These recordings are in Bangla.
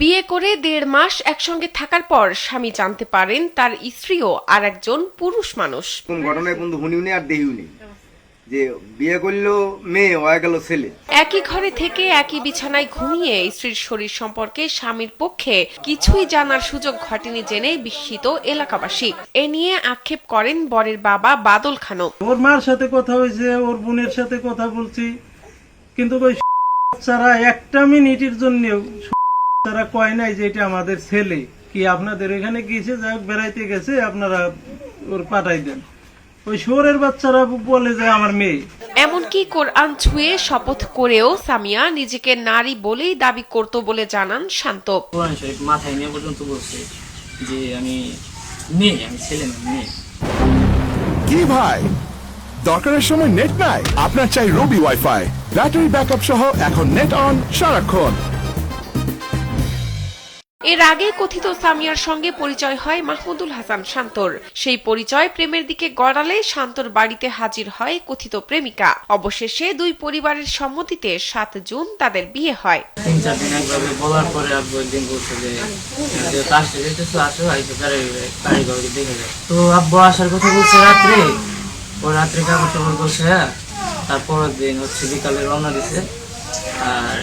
বিয়ে করে দেড় মাস একসঙ্গে থাকার পর স্বামী জানতে পারেন তার স্ত্রীও আর একজন পুরুষ মানুষ। কোন ঘটনায় বন্ধু নেই আর নেই। যে বিয়ে করল মেয়ে হয়ে গেল ছেলে। একই ঘরে থেকে একই বিছানায় ঘুমিয়ে স্ত্রীর শরীর সম্পর্কে স্বামীর পক্ষে কিছুই জানার সুযোগ ঘটেনি জেনে বিস্মিত এলাকাবাসী। এ নিয়ে আক্ষেপ করেন বরের বাবা বাদল খানও ওর মার সাথে কথা হয়েছে ওর বোনের সাথে কথা বলছি। কিন্তু ওই বাচ্চারা একটা মিনিটের জন্য তারা কয় নাই যে এটা আমাদের ছেলে। কি আপনাদের এখানে গিয়েছে যাই হোক বেড়াইতে গেছে আপনারা ওর পাঠাই দেন। ওই শহরের বাচ্চারা বলে যে আমার মেয়ে। এমনকি কোরআন ছুঁয়ে শপথ করেও সামিয়া নিজেকে নারী বলেই দাবি করত বলে জানান শান্ত। কোরআন শরীফ মাথায় নিয়ে পর্যন্ত বলছে যে আমি মেয়ে আমি ছেলে না মেয়ে। কি ভাই? দরকারের সময় নেট নাই। আপনার চাই রবি ওয়াইফাই ব্যাটারি ব্যাকআপ সহ এখন নেট অন সারাক্ষণ। এর আগে কথিত সামিয়ার সঙ্গে পরিচয় হয় মাহমুদুল হাসান শান্তর। সেই পরিচয় প্রেমের দিকে গড়ালে শান্তর বাড়িতে হাজির হয় কথিত প্রেমিকা। অবশেষে দুই পরিবারের সম্মতিতে সাত জুন তাদের বিয়ে হয়। বলছে তো আব্বু আসার কথা বলছে রাত্রে। ও রাত্রে কাপড় বলছে হ্যাঁ। তারপরের দিন হচ্ছে বিকালে রওনা দিছে। আর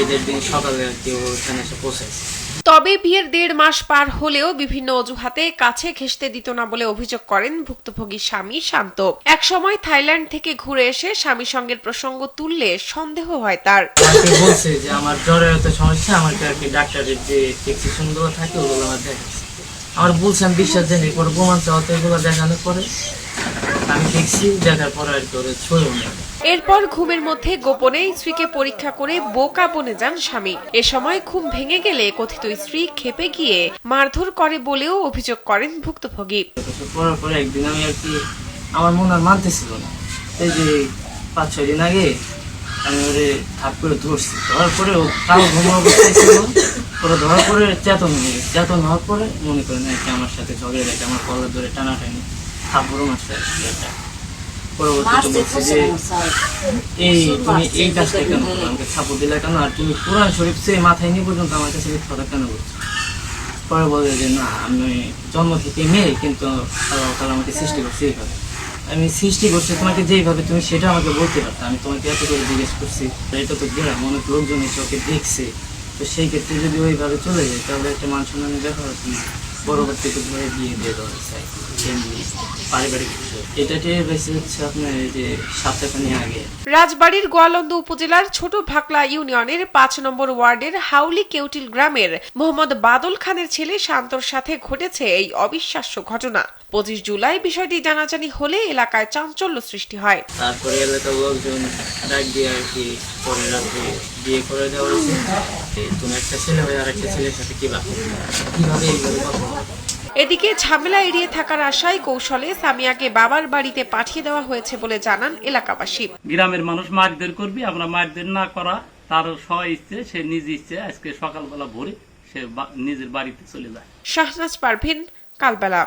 এই দিন সকালে আর কি ওখানে এসে পৌঁছাইছে তবে বিয়ের দেড় মাস পার হলেও বিভিন্ন অজুহাতে কাছে ঘেঁষতে দিত না বলে অভিযোগ করেন ভুক্তভোগী স্বামী শান্ত। একসময় থাইল্যান্ড থেকে ঘুরে এসে স্বামী সঙ্গের প্রসঙ্গ তুললে সন্দেহ হয় তার। বলছে যে, আমার জ্বরের এত সমস্যা, আমাকে আর কি ডাক্তারের যে প্রেসক্রিপশনগুলো থাকে, ওগুলো আমার দেখাচ্ছে। আমার বিশ্বাস জানি পরে প্রমাণ চাওয়াতে এগুলো দেখানোর পরে আমি দেখছি দেখার পরে আর কি ওরা ছয়ও এরপর ঘুমের মধ্যে গোপনে স্ত্রীকে পরীক্ষা করে বোকা বনে যান স্বামী। এ সময় ঘুম ভেঙে গেলে কথিত স্ত্রী খেপে গিয়ে মারধর করে বলেও অভিযোগ করেন ভুক্তভোগী। পড়ার পরে একদিন আমি আর কি আমার মন আর মানতেছিল না। এই যে পাঁচ ছয় দিন আগে আমি ওরে হাত করে ধরছি। ধরার পরে ও কালো ঘুম অবস্থায় ছিল। পরে ধরার পরে চেতন হয়ে গেছে। চেতন হওয়ার পরে মনে করেন আর কি আমার সাথে ঝগড়ে রেখে আমার কলার ধরে টানাটানি। না আমি সৃষ্টি করছে এইভাবে আমি সৃষ্টি করছি তোমাকে যেইভাবে তুমি সেটা আমাকে বলতে পারতো আমি তোমাকে এত করে জিজ্ঞেস করছি এটা তো গ্রাম অনেক লোকজন এসে ওকে দেখছে তো সেই ক্ষেত্রে যদি ওইভাবে চলে যায়, তাহলে একটা মান সম্মানের ব্যাপার আছে পরবর্তীতে ধরে বিয়ে দিয়ে দেওয়া এমনি পারিবারিক বিষয়। এটাতে বেশি হচ্ছে আপনার এই যে সপ্তাহখানি আগে। রাজবাড়ীর গোয়ালন্দ উপজেলার ছোট ভাকলা ইউনিয়নের পাঁচ নম্বর ওয়ার্ডের হাউলি কেউটিল গ্রামের মোহাম্মদ বাদল খানের ছেলে শান্তর সাথে ঘটেছে এই অবিশ্বাস্য ঘটনা। পঁচিশ জুলাই বিষয়টি জানাজানি হলে এলাকায় চাঞ্চল্য সৃষ্টি হয়। তারপরে এলাকার লোকজন ডাক দিয়ে আর কি পরে রাত্রে বিয়ে করে দেওয়া হয়েছে। তুমি একটা ছেলে হয়ে আর একটা ছেলের সাথে কীভাবে কীভাবে এইভাবে এদিকে ঝামেলা এড়িয়ে থাকার আশায় কৌশলে সামিয়াকে বাবার বাড়িতে পাঠিয়ে দেওয়া হয়েছে বলে জানান এলাকাবাসী। গ্রামের মানুষ মারধর করবি আমরা মারধর না করা তার স্ব ইচ্ছে সে নিজ ইচ্ছে আজকে সকালবেলা ভোরে সে নিজের বাড়িতে চলে যায়। শাহনাজ পারভিন কালবেলা।